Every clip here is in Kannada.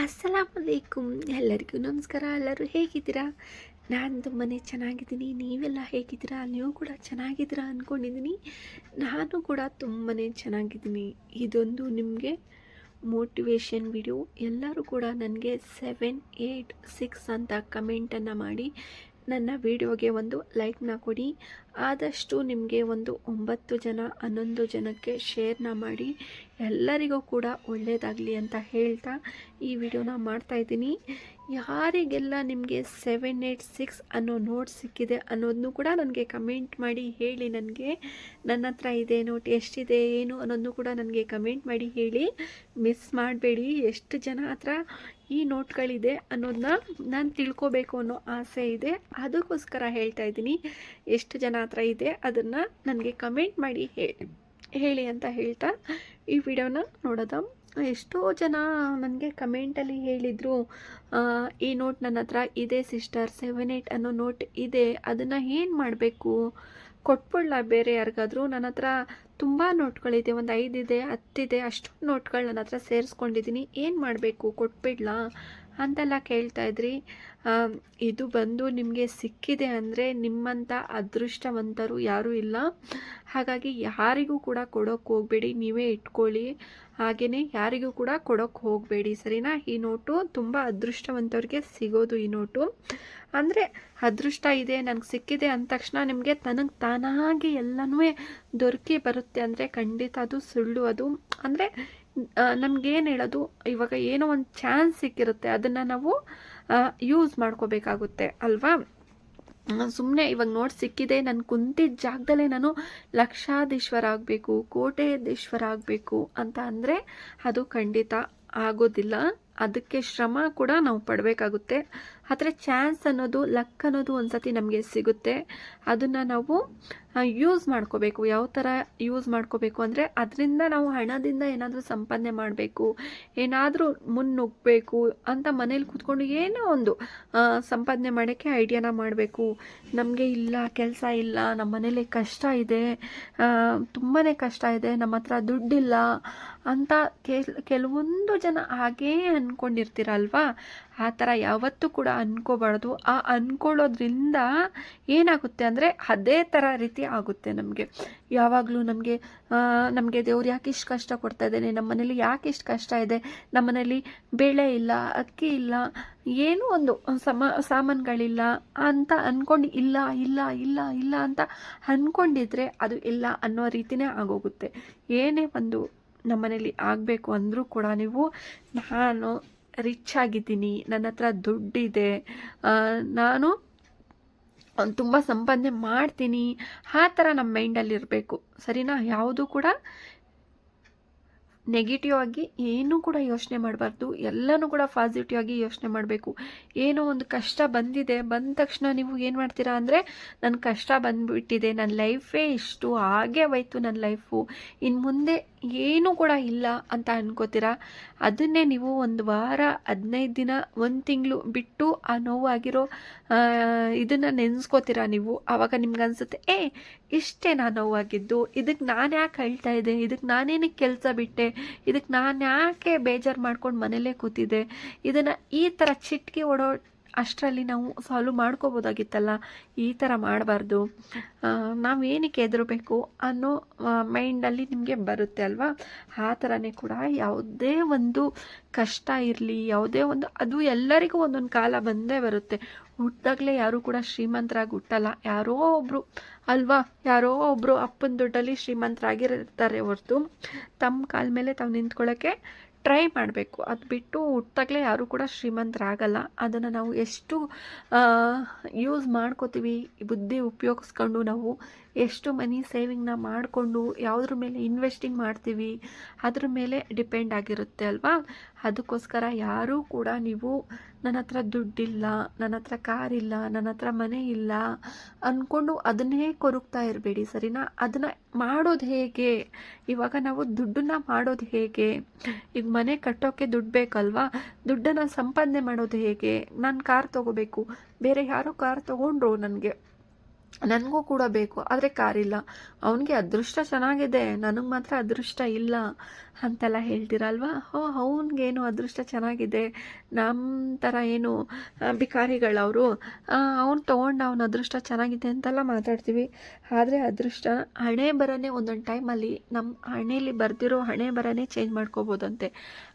ಅಸ್ಸಲಾಮಲೈಕುಮ್ ಎಲ್ಲರಿಗೂ ನಮಸ್ಕಾರ, ಎಲ್ಲರೂ ಹೇಗಿದ್ದೀರಾ? ನಾನು ತುಂಬಾ ಚೆನ್ನಾಗಿದ್ದೀನಿ. ನೀವೆಲ್ಲ ಹೇಗಿದ್ದೀರಾ? ನೀವು ಕೂಡ ಚೆನ್ನಾಗಿದ್ದೀರಾ ಅಂದ್ಕೊಂಡಿದ್ದೀನಿ ನಾನು ಕೂಡ ತುಂಬಾ ಚೆನ್ನಾಗಿದ್ದೀನಿ. ಇದೊಂದು ನಿಮಗೆ ಮೋಟಿವೇಶನ್ ವಿಡಿಯೋ ಎಲ್ಲರೂ ಕೂಡ ನನಗೆ ಸೆವೆನ್ ಏಯ್ಟ್ ಸಿಕ್ಸ್ ಅಂತ ಕಮೆಂಟನ್ನು ಮಾಡಿ ನನ್ನ ವಿಡಿಯೋಗೆ ಒಂದು ಲೈಕ್ನ ಕೊಡಿ. ಆದಷ್ಟು ನಿಮಗೆ ಒಂದು ಒಂಬತ್ತು ಜನ, ಹನ್ನೊಂದು ಜನಕ್ಕೆ ಶೇರ್ನ ಮಾಡಿ. ಎಲ್ಲರಿಗೂ ಕೂಡ ಒಳ್ಳೆಯದಾಗಲಿ ಅಂತ ಹೇಳ್ತಾ ಈ ವಿಡಿಯೋನ ಮಾಡ್ತಾಯಿದ್ದೀನಿ ಯಾರಿಗೆಲ್ಲ ನಿಮಗೆ ಸೆವೆನ್ ಏಯ್ಟ್ ಸಿಕ್ಸ್ ಅನ್ನೋ ನೋಟ್ ಸಿಕ್ಕಿದೆ ಅನ್ನೋದನ್ನು ಕೂಡ ನನಗೆ ಕಮೆಂಟ್ ಮಾಡಿ ಹೇಳಿ ನನಗೆ. ನನ್ನ ಹತ್ರ ಇದೆ ನೋಟ್ ಎಷ್ಟಿದೆ, ಏನು ಅನ್ನೋದನ್ನು ಕೂಡ ನನಗೆ ಕಮೆಂಟ್ ಮಾಡಿ ಹೇಳಿ. ಮಿಸ್ ಮಾಡಬೇಡಿ, ಎಷ್ಟು ಜನ ಹತ್ರ ಈ ನೋಟ್ಗಳಿದೆ ಅನ್ನೋದನ್ನ ನಾನು ತಿಳ್ಕೊಬೇಕು ಅನ್ನೋ ಆಸೆ ಇದೆ. ಅದಕ್ಕೋಸ್ಕರ ಹೇಳ್ತಾ ಇದ್ದೀನಿ. ಎಷ್ಟು ಜನ ಹತ್ರ ಇದೆ ಅದನ್ನು ನನಗೆ ಕಮೆಂಟ್ ಮಾಡಿ ಹೇಳಿ ಅಂತ ಹೇಳ್ತಾ ಈ ವಿಡಿಯೋನ ನೋಡೋದ. ಎಷ್ಟೋ ಜನ ನನಗೆ ಕಮೆಂಟಲ್ಲಿ ಹೇಳಿದರು ಈ ನೋಟ್ ನನ್ನ ಹತ್ರ ಇದೆ ಸಿಸ್ಟರ್, ಸೆವೆನ್ ಏಯ್ಟ್ ಅನ್ನೋ ನೋಟ್ ಇದೆ. ಅದನ್ನು ಏನು ಮಾಡಬೇಕು? ಕೊಟ್ಬಿಡ್ಲ ಬೇರೆ ಯಾರಿಗಾದರೂ? ನನ್ನ ಹತ್ರ ತುಂಬ ನೋಟ್ಗಳಿದೆ ಒಂದು ಐದಿದೆ ಹತ್ತಿದೆ ಅಷ್ಟು ನೋಟ್ಗಳು ನನ್ನ ಹತ್ರ ಸೇರಿಸ್ಕೊಂಡಿದ್ದೀನಿ ಏನು ಮಾಡಬೇಕು? ಕೊಟ್ಬಿಡ್ಲಾ? ಅಂತೆಲ್ಲ ಕೇಳ್ತಾ ಇದ್ರಿ. ಇದು ಬಂದು ನಿಮಗೆ ಸಿಕ್ಕಿದೆ ಅಂದರೆ ನಿಮ್ಮಂಥ ಅದೃಷ್ಟವಂತರು ಯಾರೂ ಇಲ್ಲ. ಹಾಗಾಗಿ ಯಾರಿಗೂ ಕೂಡ ಕೊಡೋಕ್ಕೆ ಹೋಗಬೇಡಿ. ನೀವೇ ಇಟ್ಕೊಳ್ಳಿ. ಹಾಗೆಯೇ ಯಾರಿಗೂ ಕೂಡ ಕೊಡೋಕ್ಕೆ ಹೋಗಬೇಡಿ. ಸರಿನಾ? ಈ ನೋಟು ತುಂಬ ಅದೃಷ್ಟವಂತವ್ರಿಗೆ ಸಿಗೋದು ಈ ನೋಟು. ಅಂದರೆ ಅದೃಷ್ಟ ಇದೆ, ನನಗೆ ಸಿಕ್ಕಿದೆ ಅಂದ ತಕ್ಷಣ ನಿಮಗೆ ತನಗೆ ತಾನಾಗಿ ಎಲ್ಲನೂ ದೊರಕಿ ಬರುತ್ತೆ. ಅಂದರೆ ಖಂಡಿತ ಅದು ಸುಳ್ಳು ಅದು. ಅಂದರೆ ನಮಗೇನು ಹೇಳೋದು, ಇವಾಗ ಏನೋ ಒಂದು ಚಾನ್ಸ್ ಸಿಕ್ಕಿರುತ್ತೆ, ಅದನ್ನು ನಾವು ಯೂಸ್ ಮಾಡ್ಕೋಬೇಕಾಗುತ್ತೆ, ಅಲ್ವಾ? ಸುಮ್ಮನೆ ಇವಾಗ ನೋಡಿ ಸಿಕ್ಕಿದೆ, ನಾನು ಕುಂತಿದ್ದ ಜಾಗದಲ್ಲೇ ನಾನು ಲಕ್ಷಾಧೀಶ್ವರ ಆಗಬೇಕು, ಕೋಟೆಯಧೀಶ್ವರ ಆಗಬೇಕು ಅಂತ ಅಂದರೆ ಅದು ಖಂಡಿತ ಆಗೋದಿಲ್ಲ. ಅದಕ್ಕೆ ಶ್ರಮ ಕೂಡ ನಾವು ಪಡಬೇಕಾಗುತ್ತೆ. ಆದರೆ ಚಾನ್ಸ್ ಅನ್ನೋದು ಲಕ್ ಅನ್ನೋದು ಒಂದು ಸತಿ ನಮಗೆ ಸಿಗುತ್ತೆ. ಅದನ್ನು ನಾವು ಯೂಸ್ ಮಾಡ್ಕೋಬೇಕು. ಯಾವ ಥರ ಯೂಸ್ ಮಾಡ್ಕೋಬೇಕು ಅಂದರೆ ಅದರಿಂದ ನಾವು ಹಣದಿಂದ ಏನಾದರೂ ಸಂಪಾದನೆ ಮಾಡಬೇಕು. ಏನಾದರೂ ಮುನ್ನುಗ್ಗಬೇಕು ಅಂತ ಮನೇಲಿ ಕೂತ್ಕೊಂಡು ಏನೋ ಒಂದು ಸಂಪಾದನೆ ಮಾಡೋಕ್ಕೆ ಐಡಿಯಾನ ಮಾಡಬೇಕು. ನಮಗೆ ಇಲ್ಲ, ಕೆಲಸ ಇಲ್ಲ ನಮ್ಮ ಮನೇಲಿ ಕಷ್ಟ ಇದೆ ತುಂಬಾ ಕಷ್ಟ ಇದೆ, ನಮ್ಮ ಹತ್ರ ದುಡ್ಡಿಲ್ಲ ಅಂತ ಕೆಲವೊಂದು ಜನ ಹಾಗೇ ಅಂದ್ಕೊಂಡಿರ್ತೀರಲ್ವಾ ಆ ಥರ ಯಾವತ್ತೂ ಕೂಡ ಅಂದ್ಕೋಬಾರ್ದು ಆ ಅಂದ್ಕೊಳ್ಳೋದ್ರಿಂದ ಏನಾಗುತ್ತೆ ಅಂದರೆ ಅದೇ ಥರ ರೀತಿ ಆಗುತ್ತೆ ನಮಗೆ. ಯಾವಾಗಲೂ ನಮಗೆ ನಮಗೆ ದೇವ್ರು ಯಾಕೆ ಇಷ್ಟು ಕಷ್ಟ ಕೊಡ್ತಾ ಇದ್ದೇನೆ? ನಮ್ಮ ಮನೇಲಿ ಯಾಕೆ ಇಷ್ಟು ಕಷ್ಟ ಇದೆ? ನಮ್ಮ ಮನೇಲಿ ಬೇಳೆ ಇಲ್ಲ, ಅಕ್ಕಿ ಇಲ್ಲ, ಏನೂ ಒಂದು ಸಮ, ಸಾಮಾನುಗಳಿಲ್ಲ ಅಂತ ಅಂದ್ಕೊಂಡು ಇಲ್ಲ ಇಲ್ಲ ಇಲ್ಲ ಇಲ್ಲ ಅಂತ ಅಂದ್ಕೊಂಡಿದ್ರೆ ಅದು ಇಲ್ಲ ಅನ್ನೋ ರೀತಿಯೇ ಆಗೋಗುತ್ತೆ. ಏನೇ ಒಂದು ನಮ್ಮನೇಲಿ ಆಗಬೇಕು ಅಂದರೂ ಕೂಡ ನೀವು, ನಾನು ರಿಚ್ ಆಗಿದ್ದೀನಿ, ನನ್ನ ಹತ್ರ ದುಡ್ಡಿದೆ ನಾನು ತುಂಬ ಸಂಪಾದನೆ ಮಾಡ್ತೀನಿ. ಆ ಥರ ನಮ್ಮ ಮೈಂಡಲ್ಲಿ ಇರಬೇಕು ಸರಿನಾ? ಯಾವುದು ಕೂಡ ನೆಗೆಟಿವ್ ಆಗಿ ಏನೂ ಕೂಡ ಯೋಚನೆ ಮಾಡಬಾರ್ದು. ಎಲ್ಲನೂ ಕೂಡ ಪಾಸಿಟಿವ್ ಆಗಿ ಯೋಚನೆ ಮಾಡಬೇಕು. ಏನೋ ಒಂದು ಕಷ್ಟ ಬಂದಿದೆ, ಬಂದ ತಕ್ಷಣ ನೀವು ಏನು ಮಾಡ್ತೀರಾ ಅಂದರೆ ನನ್ನ ಕಷ್ಟ ಬಂದುಬಿಟ್ಟಿದೆ ನನ್ನ ಲೈಫೇ ಇಷ್ಟು ಹಾಗೆ ಹೋಯ್ತು ನನ್ನ ಲೈಫು ಇನ್ನು ಮುಂದೆ ಏನೂ ಕೂಡ ಇಲ್ಲ ಅಂತ ಅನ್ಕೋತೀರಾ? ಅದನ್ನೇ ನೀವು ಒಂದು ವಾರ, ಹದಿನೈದು ದಿನ, ಒಂದು ತಿಂಗಳು ಬಿಟ್ಟು ಆ ನೋವಾಗಿರೋ ಇದನ್ನು ನೆನೆಸ್ಕೋತೀರಾ ನೀವು? ಆವಾಗ ನಿಮ್ಗೆ ಅನಿಸುತ್ತೆ ಏ ಇಷ್ಟೇ ನಾನು ನೋವಾಗಿದ್ದು ಇದಕ್ಕೆ ನಾನು ಯಾಕೆ ಹೇಳ್ತಾ ಇದ್ದೆ ಇದಕ್ಕೆ ನಾನೇನಕ್ಕೆ ಕೆಲಸ ಬಿಟ್ಟೆ? ಇದಕ್ಕೆ ನಾನು ಯಾಕೆ ಬೇಜಾರು ಮಾಡ್ಕೊಂಡು ಮನೇಲೇ ಕೂತಿದ್ದೆ? ಇದನ್ನು ಈ ಥರ ಚಿಟ್ಕಿ ಓಡೋ ಅಷ್ಟರಲ್ಲಿ ನಾವು ಸಾಲ್ವ್ ಮಾಡ್ಕೋಬೋದಾಗಿತ್ತಲ್ಲ? ಈ ಥರ ಮಾಡಬಾರ್ದು. ನಾವು ಏನಕ್ಕೆ ಎದುರಬೇಕು ಅನ್ನೋ ಮೈಂಡಲ್ಲಿ ನಿಮಗೆ ಬರುತ್ತೆ ಅಲ್ವಾ? ಆ ಥರನೇ ಕೂಡ ಯಾವುದೇ ಒಂದು ಕಷ್ಟ ಇರಲಿ, ಯಾವುದೇ ಒಂದು, ಅದು ಎಲ್ಲರಿಗೂ ಒಂದೊಂದು ಕಾಲ ಬಂದೇ ಬರುತ್ತೆ. ಹುಟ್ಟಿದಾಗಲೇ ಯಾರೂ ಕೂಡ ಶ್ರೀಮಂತರಾಗಿ ಹುಟ್ಟಲ್ಲ. ಯಾರೋ ಒಬ್ಬರು ಅಲ್ವಾ? ಯಾರೋ ಒಬ್ಬರು ಅಪ್ಪನ ದುಡ್ಡಲ್ಲಿ ಶ್ರೀಮಂತರಾಗಿರ್ತಾರೆ ಹೊರತು ತಮ್ಮ ಕಾಲ ಮೇಲೆ ತಾವು ನಿಂತ್ಕೊಳ್ಳೋಕ್ಕೆ ಟ್ರೈ ಮಾಡಬೇಕು. ಅದು ಬಿಟ್ಟು ಹುಟ್ಟಾಗಲೇ ಯಾರೂ ಕೂಡ ಶ್ರೀಮಂತರಾಗಲ್ಲ. ಅದನ್ನು ನಾವು ಎಷ್ಟು ಯೂಸ್ ಮಾಡ್ಕೋತೀವಿ ಬುದ್ಧಿ ಉಪಯೋಗಿಸ್ಕೊಂಡು ನಾವು ಎಷ್ಟು ಮನಿ ಸೇವಿಂಗ್ನ ಮಾಡಿಕೊಂಡು ಯಾವುದ್ರ ಮೇಲೆ ಇನ್ವೆಸ್ಟಿಂಗ್ ಮಾಡ್ತೀವಿ, ಅದ್ರ ಮೇಲೆ ಡಿಪೆಂಡ್ ಆಗಿರುತ್ತೆ ಅಲ್ವಾ? ಅದಕ್ಕೋಸ್ಕರ ಯಾರೂ ಕೂಡ ನೀವು ನನ್ನ ಹತ್ರ ದುಡ್ಡಿಲ್ಲ, ನನ್ನ ಹತ್ರ ಕಾರಿಲ್ಲ ನನ್ನ ಹತ್ರ ಮನೆ ಇಲ್ಲ ಅಂದ್ಕೊಂಡು ಅದನ್ನೇ ಕೊರಗ್ತಾ ಇರಬೇಡಿ, ಸರಿನಾ? ಅದನ್ನು ಮಾಡೋದು ಹೇಗೆ? ಇವಾಗ ನಾವು ದುಡ್ಡನ್ನ ಮಾಡೋದು ಹೇಗೆ? ಈಗ ಮನೆ ಕಟ್ಟೋಕ್ಕೆ ದುಡ್ಡು ಬೇಕಲ್ವಾ? ದುಡ್ಡನ್ನು ಸಂಪಾದನೆ ಮಾಡೋದು ಹೇಗೆ? ನಾನು ಕಾರ್ ತೊಗೋಬೇಕು. ಬೇರೆ ಯಾರೋ ಕಾರ್ ತೊಗೊಂಡ್ರು ನನಗೆ. ನನಗೂ ಕೂಡ ಬೇಕು ಆದರೆ ಕಾರಿಲ್ಲ. ಅವನಿಗೆ ಅದೃಷ್ಟ ಚೆನ್ನಾಗಿದೆ. ನನಗೆ ಮಾತ್ರ ಅದೃಷ್ಟ ಇಲ್ಲ. ಅಂತೆಲ್ಲ ಹೇಳ್ತೀರಲ್ವ? ಓ ಅವನಿಗೇನು ಅದೃಷ್ಟ ಚೆನ್ನಾಗಿದೆ. ನಮ್ಮ ಥರ ಏನು ಭಿಕಾರಿಗಳವರು ಅವ್ನು ತೊಗೊಂಡು ಅವನ ಅದೃಷ್ಟ ಚೆನ್ನಾಗಿದೆ ಅಂತೆಲ್ಲ ಮಾತಾಡ್ತೀವಿ. ಆದರೆ ಅದೃಷ್ಟ ಹಣೆ ಬರನೇ ಒಂದೊಂದು ಟೈಮಲ್ಲಿ ನಮ್ಮ ಹಣೆಯಲ್ಲಿ ಬರ್ದಿರೋ ಹಣೆ ಬರನೇ ಚೇಂಜ್ ಮಾಡ್ಕೋಬೋದಂತೆ.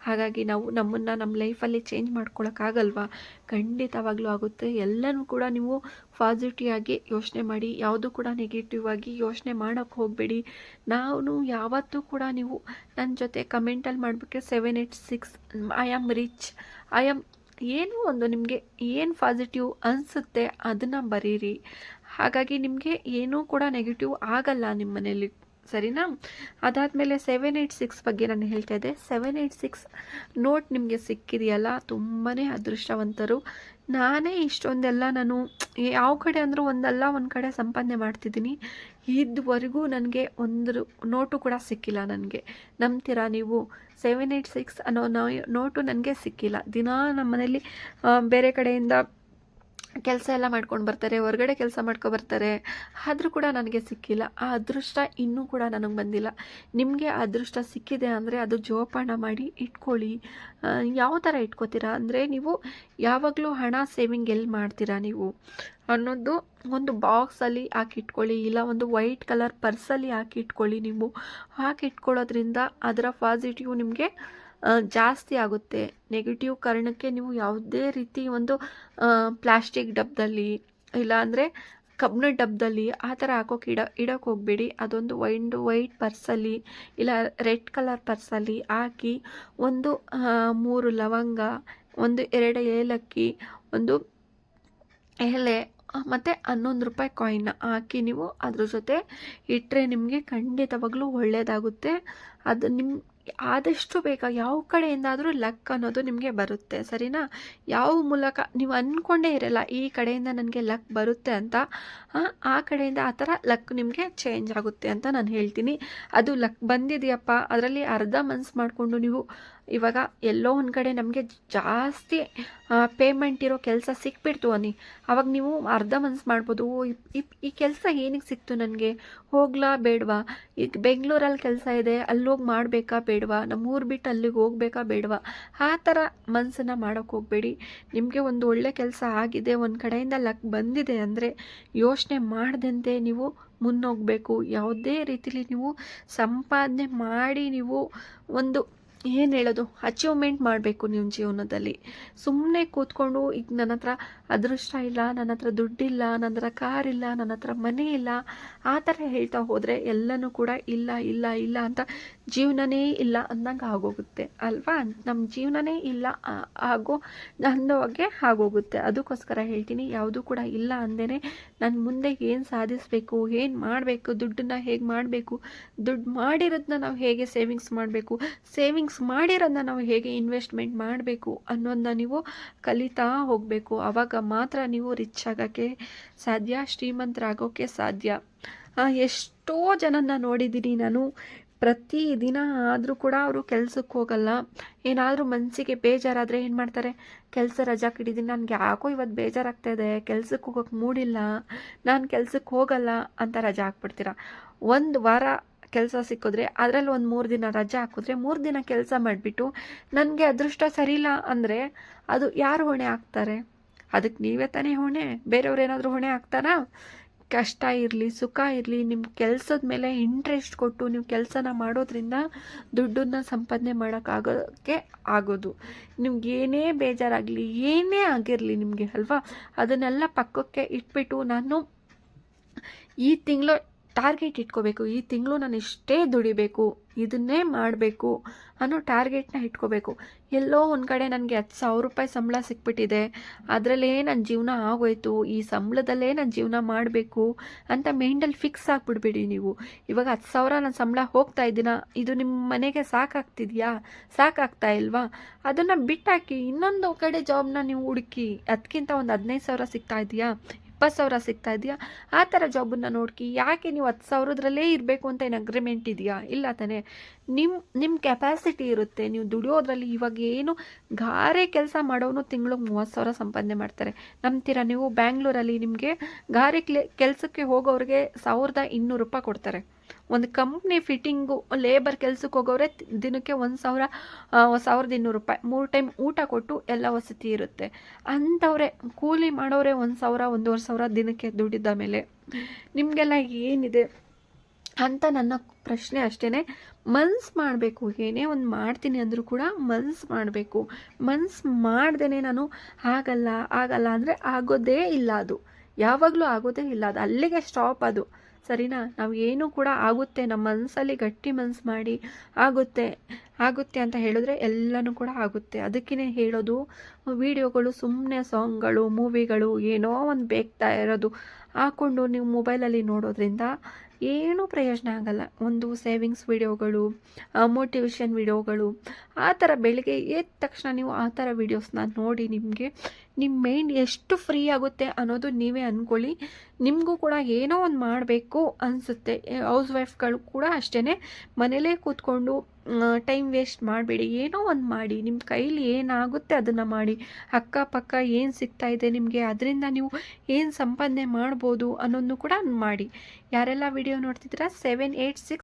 ಹಾಗಾಗಿ ನಾವು ನಮ್ಮನ್ನು ನಮ್ಮ ಲೈಫಲ್ಲಿ ಚೇಂಜ್ ಮಾಡ್ಕೊಳಕ್ಕಾಗಲ್ವಾ? ಖಂಡಿತವಾಗ್ಲೂ ಆಗುತ್ತೆ. ಎಲ್ಲನೂ ಕೂಡ ನೀವು ಪಾಸಿಟಿವ್ ಆಗಿ ಯೋಚನೆ ಮಾಡಿ, ಯಾವುದು ಕೂಡ ನೆಗೆಟಿವ್ ಆಗಿ ಯೋಚನೆ ಮಾಡೋಕ್ಕೆ ಹೋಗಬೇಡಿ. ನಾನು ಯಾವತ್ತೂ ಕೂಡ ನೀವು ನನ್ನ ಜೊತೆ ಕಮೆಂಟಲ್ಲಿ ಮಾಡಿಬಿಟ್ರೆ seven eight six I am rich I am ಏನು ಒಂದು ನಿಮಗೆ ಏನು ಪಾಸಿಟಿವ್ ಅನಿಸುತ್ತೆ ಅದನ್ನು ಬರೀರಿ. ಹಾಗಾಗಿ ನಿಮಗೆ ಏನೂ ಕೂಡ ನೆಗೆಟಿವ್ ಆಗಲ್ಲ ನಿಮ್ಮ ಮನೇಲಿ, ಸರಿನಾ? ಅದಾದಮೇಲೆ ಸೆವೆನ್ ಏಯ್ಟ್ ಸಿಕ್ಸ್ ಬಗ್ಗೆ ನಾನು ಹೇಳ್ತಾ ಇದ್ದೆ. ಸೆವೆನ್ ಏಯ್ಟ್ ಸಿಕ್ಸ್ ನೋಟ್ ನಿಮಗೆ ಸಿಕ್ಕಿದೆಯಲ್ಲ ತುಂಬಾ ಅದೃಷ್ಟವಂತರು. ನಾನೇ ಇಷ್ಟೊಂದೆಲ್ಲ ನಾನು, ಯಾವ ಕಡೆ ಅಂದರೂ ಒಂದಲ್ಲ, ಒಂದು ಕಡೆ ಸಂಪಾದನೆ ಮಾಡ್ತಿದ್ದೀನಿ. ಇದುವರೆಗೂ ನನಗೆ ಒಂದು ನೋಟು ಕೂಡ ಸಿಕ್ಕಿಲ್ಲ ನನಗೆ. ನಂಬ್ತೀರಾ ನೀವು? ಸೆವೆನ್ ಏಯ್ಟ್ ಸಿಕ್ಸ್ ಅನ್ನೋ ನೋಟು ನನಗೆ ಸಿಕ್ಕಿಲ್ಲ. ದಿನಾ ನಮ್ಮ ಮನೇಲಿ ಬೇರೆ ಕಡೆಯಿಂದ ಕೆಲಸ ಎಲ್ಲ ಮಾಡ್ಕೊಂಡು ಬರ್ತಾರೆ, ಹೊರಗಡೆ ಕೆಲಸ ಮಾಡ್ಕೊ ಬರ್ತಾರೆ, ಆದರೂ ಕೂಡ ನನಗೆ ಸಿಕ್ಕಿಲ್ಲ. ಆ ಅದೃಷ್ಟ ಇನ್ನೂ ಕೂಡ ನನಗೆ ಬಂದಿಲ್ಲ. ನಿಮಗೆ ಅದೃಷ್ಟ ಸಿಕ್ಕಿದೆ ಅಂದರೆ ಅದು ಜೋಪಾನ ಮಾಡಿ ಇಟ್ಕೊಳ್ಳಿ. ಯಾವ ಥರ ಇಟ್ಕೋತೀರಾ ಅಂದರೆ ನೀವು ಯಾವಾಗಲೂ ಹಣ ಸೇವಿಂಗ್ ಎಲ್ಲಿ ಮಾಡ್ತೀರಾ ನೀವು? ಅನ್ನೋದು ಒಂದು ಬಾಕ್ಸಲ್ಲಿ ಹಾಕಿಟ್ಕೊಳ್ಳಿ, ಇಲ್ಲ ಒಂದು ವೈಟ್ ಕಲರ್ ಪರ್ಸಲ್ಲಿ ಹಾಕಿ ಇಟ್ಕೊಳ್ಳಿ ನೀವು. ಹಾಕಿ ಇಟ್ಕೊಳ್ಳೋದ್ರಿಂದ ಅದರ ಪಾಸಿಟಿವ್ ನಿಮಗೆ ಜಾಸ್ತಿ ಆಗುತ್ತೆ. ನೆಗೆಟಿವ್ ಕಾರಣಕ್ಕೆ ನೀವು ಯಾವುದೇ ರೀತಿ ಒಂದು ಪ್ಲಾಸ್ಟಿಕ್ ಡಬ್ಬದಲ್ಲಿ ಇಲ್ಲ ಅಂದರೆ ಕಬ್ಬಿಣದ ಡಬ್ಬದಲ್ಲಿ ಆ ಥರ ಹಾಕೋಕೆ ಇಡ, ಇಡೋಕೆ ಹೋಗಬೇಡಿ. ಅದೊಂದು ವೈಂಡ್ ವೈಟ್ ಪರ್ಸಲ್ಲಿ ಇಲ್ಲ ರೆಡ್ ಕಲರ್ ಪರ್ಸಲ್ಲಿ ಹಾಕಿ ಒಂದು ಮೂರು ಲವಂಗ, ಒಂದು ಎರಡು ಏಲಕ್ಕಿ, ಒಂದು ಎಲೆ, ಮತ್ತು ಹನ್ನೊಂದು ರೂಪಾಯಿ ಕಾಯಿನ್ನ ಹಾಕಿ ನೀವು ಅದ್ರ ಜೊತೆ ಇಟ್ಟರೆ ನಿಮಗೆ ಖಂಡಿತವಾಗ್ಲೂ ಒಳ್ಳೆಯದಾಗುತ್ತೆ ಅದು ನಿಮ್ಮ ಆದಷ್ಟು ಬೇಗ ಯಾವ ಕಡೆಯಿಂದಾದರೂ ಲಕ್ ಅನ್ನೋದು ನಿಮಗೆ ಬರುತ್ತೆ ಸರಿನಾ? ಯಾವ ಮೂಲಕ ನೀವು ಅಂದ್ಕೊಂಡೇ ಇರಲ್ಲ ಈ ಕಡೆಯಿಂದ ನನಗೆ ಲಕ್ ಬರುತ್ತೆ ಅಂತ ಆ, ಕಡೆಯಿಂದ ಆ ಥರ ಲಕ್ ನಿಮಗೆ ಚೇಂಜ್ ಆಗುತ್ತೆ ಅಂತ ನಾನು ಹೇಳ್ತೀನಿ. ಅದು ಲಕ್ ಬಂದಿದೆಯಪ್ಪ ಅದರಲ್ಲಿ ಅರ್ಧ ಮನ್ಸು ಮಾಡಿಕೊಂಡು ನೀವು ಇವಾಗ ಎಲ್ಲೋ ಒಂದು ಕಡೆ ನಮಗೆ ಜಾಸ್ತಿ ಪೇಮೆಂಟ್ ಇರೋ ಕೆಲಸ ಸಿಕ್ಬಿಡ್ತು ಅನ್ನಿ ಅವಾಗ ನೀವು ಅರ್ಧ ಮನ್ಸು ಮಾಡ್ಬೋದು ಇಪ್- ಈ ಕೆಲಸ ಏನಕ್ಕೆ ಸಿಕ್ತು ನನಗೆ? ಹೋಗ್ಲಾ ಬೇಡವಾ? ಈಗ ಬೆಂಗಳೂರಲ್ಲಿ ಕೆಲಸ ಇದೆ, ಅಲ್ಲೋಗಿ ಮಾಡಬೇಕಾ ಬೇಡವಾ? ನಮ್ಮೂರು ಬಿಟ್ಟು ಅಲ್ಲಿಗೆ ಹೋಗ್ಬೇಕಾ ಬೇಡವಾ? ಆ ಥರ ಮನಸ್ಸನ್ನು ಮಾಡೋಕ್ಕೆ ಹೋಗಬೇಡಿ. ನಿಮಗೆ ಒಂದು ಒಳ್ಳೆ ಕೆಲಸ ಆಗಿದೆ, ಒಂದು ಕಡೆಯಿಂದ ಲಕ್ ಬಂದಿದೆ ಅಂದರೆ ಯೋಚನೆ ಮಾಡದಂತೆ ನೀವು ಮುನ್ನೋಗಬೇಕು. ಯಾವುದೇ ರೀತಿಲಿ ನೀವು ಸಂಪಾದನೆ ಮಾಡಿ ನೀವು ಒಂದು ಏನು ಹೇಳೋದು? ಅಚೀವ್ಮೆಂಟ್ ಮಾಡಬೇಕು ನಿಮ್ಮ ಜೀವನದಲ್ಲಿ. ಸುಮ್ಮನೆ ಕೂತ್ಕೊಂಡು, ಈಗ ನನ್ನ ಹತ್ರ ಅದೃಷ್ಟ ಇಲ್ಲ, ನನ್ನ ಹತ್ರ ದುಡ್ಡಿಲ್ಲ, ನನ್ನ ಹತ್ರ ಕಾರ್ ಇಲ್ಲ, ನನ್ನ ಹತ್ರ ಮನೆ ಇಲ್ಲ, ಆ ಥರ ಹೇಳ್ತಾ ಹೋದರೆ ಎಲ್ಲನೂ ಕೂಡ ಇಲ್ಲ ಇಲ್ಲ ಇಲ್ಲ ಅಂತ ಜೀವನನೇ ಇಲ್ಲ ಅಂದಂಗೆ ಆಗೋಗುತ್ತೆ, ಅಲ್ವಾ? ನಮ್ಮ ಜೀವನನೇ ಇಲ್ಲ ಆಗೋ ಅಂದವಾಗೆ ಆಗೋಗುತ್ತೆ. ಅದಕ್ಕೋಸ್ಕರ ಹೇಳ್ತೀನಿ, ಯಾವುದೂ ಕೂಡ ಇಲ್ಲ ಅಂದೇ ನಾನು ಮುಂದೆ ಏನು ಸಾಧಿಸಬೇಕು, ಏನು ಮಾಡಬೇಕು, ದುಡ್ಡನ್ನ ಹೇಗೆ ಮಾಡಬೇಕು ದುಡ್ಡು ಮಾಡಿರೋದನ್ನ ನಾವು ಹೇಗೆ ಸೇವಿಂಗ್ಸ್ ಮಾಡಬೇಕು, ಸೇವಿಂಗ್ಸ್ ಮಾಡಿರೋದನ್ನ ನಾವು ಹೇಗೆ ಇನ್ವೆಸ್ಟ್ಮೆಂಟ್ ಮಾಡಬೇಕು ಅನ್ನೋದನ್ನ ನೀವು ಕಲಿತಾ ಹೋಗಬೇಕು. ಆವಾಗ ಮಾತ್ರ ನೀವು ರಿಚ್ ಆಗೋಕ್ಕೆ ಸಾಧ್ಯ ಶ್ರೀಮಂತರಾಗೋಕ್ಕೆ ಸಾಧ್ಯ. ಎಷ್ಟೋ ಜನನ ನೋಡಿದ್ದೀನಿ ನಾನು. ಪ್ರತಿದಿನ ಆದರೂ ಕೂಡ ಅವರು ಕೆಲ್ಸಕ್ಕೆ ಹೋಗಲ್ಲ. ಏನಾದರೂ ಮನಸ್ಸಿಗೆ ಬೇಜಾರಾದರೆ ಏನು ಮಾಡ್ತಾರೆ? ಕೆಲಸ ರಜಾ ಕಿಡಿದೀನಿ, ನನಗೆ ಯಾಕೋ ಇವತ್ತು ಬೇಜಾರಾಗ್ತಾ ಇದೆ. ಕೆಲ್ಸಕ್ಕೆ ಹೋಗೋಕೆ ಮೂಡಿಲ್ಲ. ನಾನು ಕೆಲ್ಸಕ್ಕೆ ಹೋಗಲ್ಲ ಅಂತ ರಜಾ ಹಾಕ್ಬಿಡ್ತೀರ? ಒಂದು ವಾರ ಕೆಲಸ ಸಿಕ್ಕಿದ್ರೆ, ಅದರಲ್ಲಿ ಒಂದು ಮೂರು ದಿನ ರಜಾ ಹಾಕಿದ್ರೆ ಮೂರು ದಿನ ಕೆಲಸ ಮಾಡಿಬಿಟ್ಟು ನನಗೆ ಅದೃಷ್ಟ ಸರಿಯಿಲ್ಲ ಅಂದರೆ ಅದು ಯಾರು ಹೊಣೆ ಹಾಕ್ತಾರೆ? ಅದಕ್ಕೆ ನೀವೇ ತಾನೇ ಹೊಣೆ? ಬೇರೆಯವ್ರು ಏನಾದರೂ ಹೊಣೆ ಹಾಕ್ತಾರಾ? ಕಷ್ಟ ಇರಲಿ, ಸುಖ ಇರಲಿ ನಿಮ್ಮ ಕೆಲಸದ ಮೇಲೆ ಇಂಟ್ರೆಸ್ಟ್ ಕೊಟ್ಟು ನೀವು ಕೆಲಸನ ಮಾಡೋದ್ರಿಂದ ದುಡ್ಡನ್ನ ಸಂಪಾದನೆ ಮಾಡೋಕ್ಕಾಗೋಕ್ಕೆ ಆಗೋದು. ನಿಮ್ಗೆ ಏನೇ ಬೇಜಾರಾಗಲಿ, ಏನೇ ಆಗಿರಲಿ ನಿಮಗೆ ಅಲ್ವಾ? ಅದನ್ನೆಲ್ಲ ಪಕ್ಕಕ್ಕೆ ಇಟ್ಬಿಟ್ಟು ನಾನು ಈ ತಿಂಗಳು ಟಾರ್ಗೆಟ್ ಇಟ್ಕೋಬೇಕು, ಈ ತಿಂಗಳು ನಾನು ಇಷ್ಟೇ ದುಡಿಬೇಕು, ಇದನ್ನೇ ಮಾಡಬೇಕು ಅನ್ನೋ ಟಾರ್ಗೆಟ್ನ ಇಟ್ಕೋಬೇಕು. ಎಲ್ಲೋ ಒಂದು ಕಡೆ ನನಗೆ ಹತ್ತು ಸಾವಿರ ರೂಪಾಯಿ ಸಂಬಳ ಸಿಕ್ಬಿಟ್ಟಿದೆ, ಅದರಲ್ಲೇ ನನ್ನ ಜೀವನ ಆಗೋಯ್ತು, ಈ ಸಂಬಳದಲ್ಲೇ ನನ್ನ ಜೀವನ ಮಾಡಬೇಕು ಅಂತ ಮೈಂಡಲ್ಲಿ ಫಿಕ್ಸ್ ಆಗಿಬಿಡ್ಬೇಡಿ ನೀವು. ಇವಾಗ ಹತ್ತು ಸಾವಿರ ನನ್ನ ಸಂಬಳ ಹೋಗ್ತಾ ಇದ್ದೀನ, ಇದು ನಿಮ್ಮ ಮನೆಗೆ ಸಾಕಾಗ್ತಿದೆಯಾ? ಸಾಕಾಗ್ತಾ ಇಲ್ವಾ? ಅದನ್ನು ಬಿಟ್ಟಾಕಿ ಇನ್ನೊಂದು ಕಡೆ ಜಾಬ್ನ ನೀವು ಹುಡುಕಿ ಅದಕ್ಕಿಂತ ಒಂದು ಹದಿನೈದು ಸಾವಿರ ಸಿಗ್ತಾ ಇದೆಯಾ ಇಪ್ಪತ್ತು ಸಾವಿರ ಸಿಗ್ತಾ ಇದೆಯಾ? ಆ ಥರ ಜಾಬನ್ನು ನೋಡ್ಕಿ, ಯಾಕೆ ನೀವು ಹತ್ತು ಸಾವಿರದ್ರಲ್ಲೇ ಇರಬೇಕು ಅಂತ ಏನು ಅಗ್ರಿಮೆಂಟ್ ಇದೆಯಾ? ಇಲ್ಲ ತಾನೇ. ನಿಮ್ಮ ನಿಮ್ಮ ಕೆಪಾಸಿಟಿ ಇರುತ್ತೆ. ನೀವು ದುಡಿಯೋದ್ರಲ್ಲಿ ಇವಾಗ ಏನು ಗಾರೆ ಕೆಲಸ ಮಾಡೋನು ತಿಂಗಳಿಗೆ ಮೂವತ್ತು ಸಾವಿರ ಸಂಪಾದನೆ ಮಾಡ್ತಾರೆ. ನಂಬ್ತೀರಾ ನೀವು? ಬ್ಯಾಂಗ್ಳೂರಲ್ಲಿ ನಿಮಗೆ ಗಾರೆ ಕ್ಲೆ, ಕೆಲಸಕ್ಕೆ ಹೋಗೋರಿಗೆ ಸಾವಿರದ ಇನ್ನೂರು ರೂಪಾಯಿ ಕೊಡ್ತಾರೆ. ಒಂದು ಕಂಪ್ನಿ ಫಿಟ್ಟಿಂಗು ಲೇಬರ್ ಕೆಲ್ಸಕ್ಕೆ ಹೋಗೋರೆ ದಿನಕ್ಕೆ ಒಂದು ಸಾವಿರ ಸಾವಿರದ ಇನ್ನೂರು ರೂಪಾಯಿ. ಮೂರು ಟೈಮ್ ಊಟ ಕೊಟ್ಟು ಎಲ್ಲ ವಸತಿ ಇರುತ್ತೆ. ಅಂಥವ್ರೆ, ಕೂಲಿ ಮಾಡೋರೆ ಒಂದು ಸಾವಿರ, ಒಂದೂವರೆ ಸಾವಿರ ದಿನಕ್ಕೆ ದುಡಿದ ಮೇಲೆ ನಿಮಗೆಲ್ಲ ಏನಿದೆ ಅಂತ ನನ್ನ ಪ್ರಶ್ನೆ ಅಷ್ಟೇ ಮನ್ಸು ಮಾಡಬೇಕು, ಏನೇ ಒಂದು ಮಾಡ್ತೀನಿ ಅಂದರೂ ಕೂಡ ಮನ್ಸು ಮಾಡಬೇಕು. ಮನ್ಸು ಮಾಡ್ದೇ ನಾನು ಆಗಲ್ಲ ಆಗಲ್ಲ ಅಂದರೆ ಆಗೋದೇ ಇಲ್ಲ ಅದು. ಯಾವಾಗಲೂ ಆಗೋದೇ ಇಲ್ಲ ಅದು. ಅಲ್ಲಿಗೆ ಸ್ಟಾಪ್ ಅದು. ಸರಿನಾ? ನಾವು ಏನೂ ಕೂಡ ಆಗುತ್ತೆ. ನಮ್ಮ ಮನಸ್ಸಲ್ಲಿ ಗಟ್ಟಿ ಮನಸ್ಸು ಮಾಡಿ ಆಗುತ್ತೆ ಆಗುತ್ತೆ ಅಂತ ಹೇಳಿದ್ರೆ ಎಲ್ಲನೂ ಕೂಡ ಆಗುತ್ತೆ. ಅದಕ್ಕೇ ಹೇಳೋದು, ವಿಡಿಯೋಗಳು ಸುಮ್ಮನೆ ಸಾಂಗ್ಗಳು, ಮೂವಿಗಳು, ಏನೋ ಒಂದು ಬೇಕ್ತಾ ಇರೋದು ಹಾಕ್ಕೊಂಡು ನೀವು ಮೊಬೈಲಲ್ಲಿ ನೋಡೋದ್ರಿಂದ ಏನೂ ಪ್ರಯೋಜನ ಆಗಲ್ಲ. ಒಂದು ಸೇವಿಂಗ್ಸ್ ವಿಡಿಯೋಗಳು ಮೋಟಿವೇಶನ್ ವಿಡಿಯೋಗಳು, ಆ ಥರ ಬೆಳಿಗ್ಗೆ ಎದ್ದ ತಕ್ಷಣ ನೀವು ಆ ಥರ ವಿಡಿಯೋಸ್ನ ನೋಡಿ ನಿಮಗೆ ನಿಮ್ಮ ಮೈಂಡ್ ಎಷ್ಟು ಫ್ರೀ ಆಗುತ್ತೆ ಅನ್ನೋದು ನೀವೇ ಅಂದ್ಕೊಳ್ಳಿ ನಿಮಗೂ ಕೂಡ ಏನೋ ಒಂದು ಮಾಡಬೇಕು ಅನಿಸುತ್ತೆ. ಹೌಸ್ ವೈಫ್ಗಳು ಕೂಡ ಅಷ್ಟೇ ಮನೇಲೇ ಕೂತ್ಕೊಂಡು ಟೈಮ್ ವೇಸ್ಟ್ ಮಾಡಬೇಡಿ. ಏನೋ ಒಂದು ಮಾಡಿ. ನಿಮ್ಮ ಕೈಲಿ ಏನಾಗುತ್ತೆ ಅದನ್ನು ಮಾಡಿ. ಅಕ್ಕಪಕ್ಕ ಏನು ಸಿಗ್ತಾ ಇದೆ ನಿಮಗೆ? ಅದರಿಂದ ನೀವು ಏನು ಸಂಪಾದನೆ ಮಾಡ್ಬೋದು ಅನ್ನೋದನ್ನು ಕೂಡ ಮಾಡಿ. ಯಾರೆಲ್ಲ ವಿಡಿಯೋ ನೋಡ್ತಿದ್ದೀರಾ? Seven eight six